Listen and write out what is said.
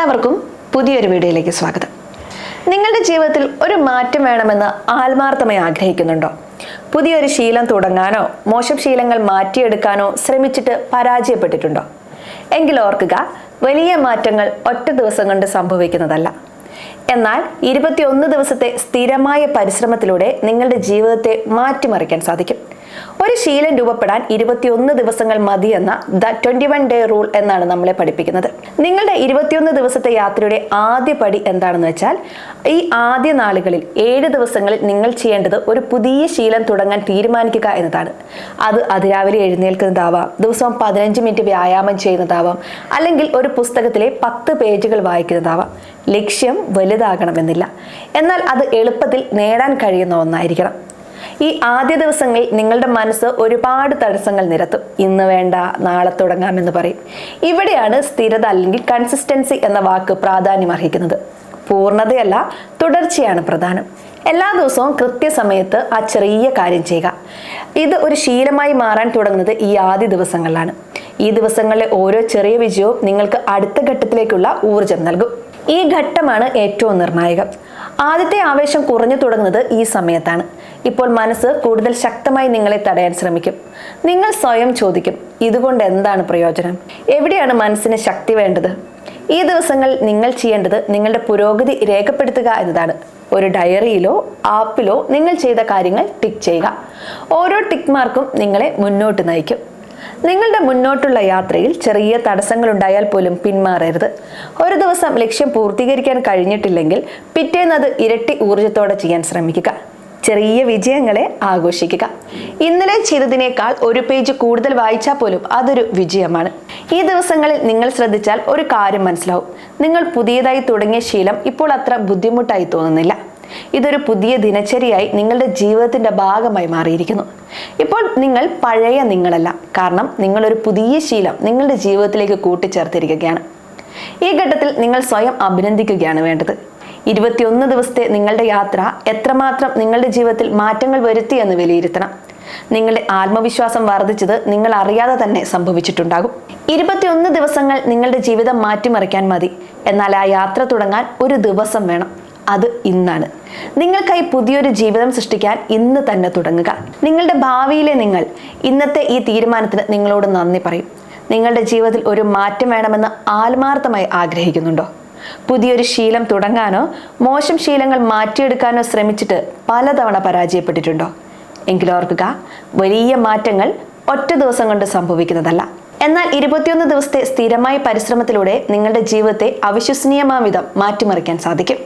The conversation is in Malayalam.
എല്ലാവർക്കും പുതിയൊരു വീഡിയോയിലേക്ക് സ്വാഗതം. നിങ്ങളുടെ ജീവിതത്തിൽ ഒരു മാറ്റം വേണമെന്ന് ആത്മാർത്ഥമായി ആഗ്രഹിക്കുന്നുണ്ടോ? പുതിയൊരു ശീലം തുടങ്ങാനോ മോശം ശീലങ്ങൾ മാറ്റിയെടുക്കാനോ ശ്രമിച്ചിട്ട് പരാജയപ്പെട്ടിട്ടുണ്ടോ? എങ്കിൽ ഓർക്കുക വലിയ മാറ്റങ്ങൾ ഒറ്റ ദിവസം കൊണ്ട് സംഭവിക്കുന്നതല്ല. എന്നാൽ ഇരുപത്തിയൊന്ന് ദിവസത്തെ സ്ഥിരമായ പരിശ്രമത്തിലൂടെ നിങ്ങളുടെ ജീവിതത്തെ മാറ്റിമറിക്കാൻ സാധിക്കും. ഒരു ശീലം രൂപപ്പെടാൻ ഇരുപത്തിയൊന്ന് ദിവസങ്ങൾ മതിയെന്ന the twenty one day rule എന്നാണ് നമ്മളെ പഠിപ്പിക്കുന്നത്. നിങ്ങളുടെ ഇരുപത്തിയൊന്ന് ദിവസത്തെ യാത്രയുടെ ആദ്യ പടി എന്താണെന്ന് വെച്ചാൽ ഈ ആദ്യ നാളുകളിൽ ഏഴ് ദിവസങ്ങളിൽ നിങ്ങൾ ചെയ്യേണ്ടത് ഒരു പുതിയ ശീലം തുടങ്ങാൻ തീരുമാനിക്കുക എന്നതാണ്. അത് അതിരാവിലെ എഴുന്നേൽക്കുന്നതാവാം ദിവസം പതിനഞ്ച് മിനിറ്റ് വ്യായാമം ചെയ്യുന്നതാവാം അല്ലെങ്കിൽ ഒരു പുസ്തകത്തിലെ പത്ത് പേജുകൾ വായിക്കുന്നതാവാം. ലക്ഷ്യം വലുതാകണമെന്നില്ല. എന്നാൽ അത് എളുപ്പത്തിൽ നേടാൻ കഴിയുന്ന ഒന്നായിരിക്കണം. ഈ ആദ്യ ദിവസങ്ങളിൽ നിങ്ങളുടെ മനസ്സ് ഒരുപാട് തടസ്സങ്ങൾ നിരത്തും. ഇന്ന് വേണ്ട നാളെ തുടങ്ങാമെന്ന് പറയും. ഇവിടെയാണ് സ്ഥിരത അല്ലെങ്കിൽ കൺസിസ്റ്റൻസി എന്ന വാക്ക് പ്രാധാന്യം അർഹിക്കുന്നത്. പൂർണതയല്ല തുടർച്ചയാണ് പ്രധാനം. എല്ലാ ദിവസവും കൃത്യസമയത്ത് ആ ചെറിയ കാര്യം ചെയ്യുക. ഇത് ഒരു ശീലമായി മാറാൻ തുടങ്ങുന്നത് ഈ ആദ്യ ദിവസങ്ങളിലാണ്. ഈ ദിവസങ്ങളിലെ ഓരോ ചെറിയ വിജയവും നിങ്ങൾക്ക് അടുത്ത ഘട്ടത്തിലേക്കുള്ള ഊർജം നൽകും. ഈ ഘട്ടമാണ് ഏറ്റവും നിർണായകം. ആദ്യത്തെ ആവേശം കുറഞ്ഞു തുടങ്ങുന്നത് ഈ സമയത്താണ്. ഇപ്പോൾ മനസ്സ് കൂടുതൽ ശക്തമായി നിങ്ങളെ തടയാൻ ശ്രമിക്കും. നിങ്ങൾ സ്വയം ചോദിക്കും ഇതുകൊണ്ട് എന്താണ് പ്രയോജനം? എവിടെയാണ് മനസ്സിന് ശക്തി വേണ്ടത്? ഈ ദിവസങ്ങൾ നിങ്ങൾ ചെയ്യേണ്ടത് നിങ്ങളുടെ പുരോഗതി രേഖപ്പെടുത്തുക എന്നതാണ്. ഒരു ഡയറിയിലോ ആപ്പിലോ നിങ്ങൾ ചെയ്ത കാര്യങ്ങൾ ടിക്ക് ചെയ്യുക. ഓരോ ടിക്ക് മാർക്കും നിങ്ങളെ മുന്നോട്ട് നയിക്കും. നിങ്ങളുടെ മുന്നോട്ടുള്ള യാത്രയിൽ ചെറിയ തടസ്സങ്ങൾ ഉണ്ടായാൽ പോലും പിന്മാറരുത്. ഒരു ദിവസം ലക്ഷ്യം പൂർത്തീകരിക്കാൻ കഴിഞ്ഞിട്ടില്ലെങ്കിൽ പിറ്റേന്ന് അത് ഇരട്ടി ഊർജത്തോടെ ചെയ്യാൻ ശ്രമിക്കുക. ചെറിയ വിജയങ്ങളെ ആഘോഷിക്കുക. ഇന്നലെ ചെയ്തതിനേക്കാൾ ഒരു പേജ് കൂടുതൽ വായിച്ചാൽ പോലും അതൊരു വിജയമാണ്. ഈ ദിവസങ്ങളിൽ നിങ്ങൾ ശ്രദ്ധിച്ചാൽ ഒരു കാര്യം മനസ്സിലാവും. നിങ്ങൾ പുതിയതായി തുടങ്ങിയ ശീലം ഇപ്പോൾ അത്ര ബുദ്ധിമുട്ടായി തോന്നുന്നില്ല. ഇതൊരു പുതിയ ദിനചര്യയായി നിങ്ങളുടെ ജീവിതത്തിന്റെ ഭാഗമായി മാറിയിരിക്കുന്നു. ഇപ്പോൾ നിങ്ങൾ പഴയ നിങ്ങളല്ല. കാരണം നിങ്ങളൊരു പുതിയ ശീലം നിങ്ങളുടെ ജീവിതത്തിലേക്ക് കൂട്ടിച്ചേർത്തിരിക്കുകയാണ്. ഈ ഘട്ടത്തിൽ നിങ്ങൾ സ്വയം അഭിനന്ദിക്കുകയാണ് വേണ്ടത്. ഇരുപത്തിയൊന്ന് ദിവസത്തെ നിങ്ങളുടെ യാത്ര എത്രമാത്രം നിങ്ങളുടെ ജീവിതത്തിൽ മാറ്റങ്ങൾ വരുത്തി എന്ന് വിലയിരുത്തണം. നിങ്ങളുടെ ആത്മവിശ്വാസം വർദ്ധിച്ചത് നിങ്ങൾ അറിയാതെ തന്നെ സംഭവിച്ചിട്ടുണ്ടാകും. ഇരുപത്തിയൊന്ന് ദിവസങ്ങൾ നിങ്ങളുടെ ജീവിതം മാറ്റിമറിക്കാൻ മതി. എന്നാൽ ആ യാത്ര തുടങ്ങാൻ ഒരു ദിവസം വേണം. അത് ഇന്നാണ്. നിങ്ങൾക്കായി പുതിയൊരു ജീവിതം സൃഷ്ടിക്കാൻ ഇന്ന് തന്നെ തുടങ്ങുക. നിങ്ങളുടെ ഭാവിയിലെ നിങ്ങൾ ഇന്നത്തെ ഈ തീരുമാനത്തിന് നിങ്ങളോട് നന്ദി പറയും. നിങ്ങളുടെ ജീവിതത്തിൽ ഒരു മാറ്റം വേണമെന്ന് ആത്മാർത്ഥമായി ആഗ്രഹിക്കുന്നുണ്ടോ? പുതിയൊരു ശീലം തുടങ്ങാനോ മോശം ശീലങ്ങൾ മാറ്റിയെടുക്കാനോ ശ്രമിച്ചിട്ട് പലതവണ പരാജയപ്പെട്ടിട്ടുണ്ടോ? എങ്കിലോർക്കുക വലിയ മാറ്റങ്ങൾ ഒറ്റ ദിവസം കൊണ്ട് സംഭവിക്കുന്നതല്ല. എന്നാൽ ഇരുപത്തിയൊന്ന് ദിവസത്തെ സ്ഥിരമായ പരിശ്രമത്തിലൂടെ നിങ്ങളുടെ ജീവിതത്തെ അവിശ്വസനീയമാം വിധം മാറ്റിമറിക്കാൻ സാധിക്കും.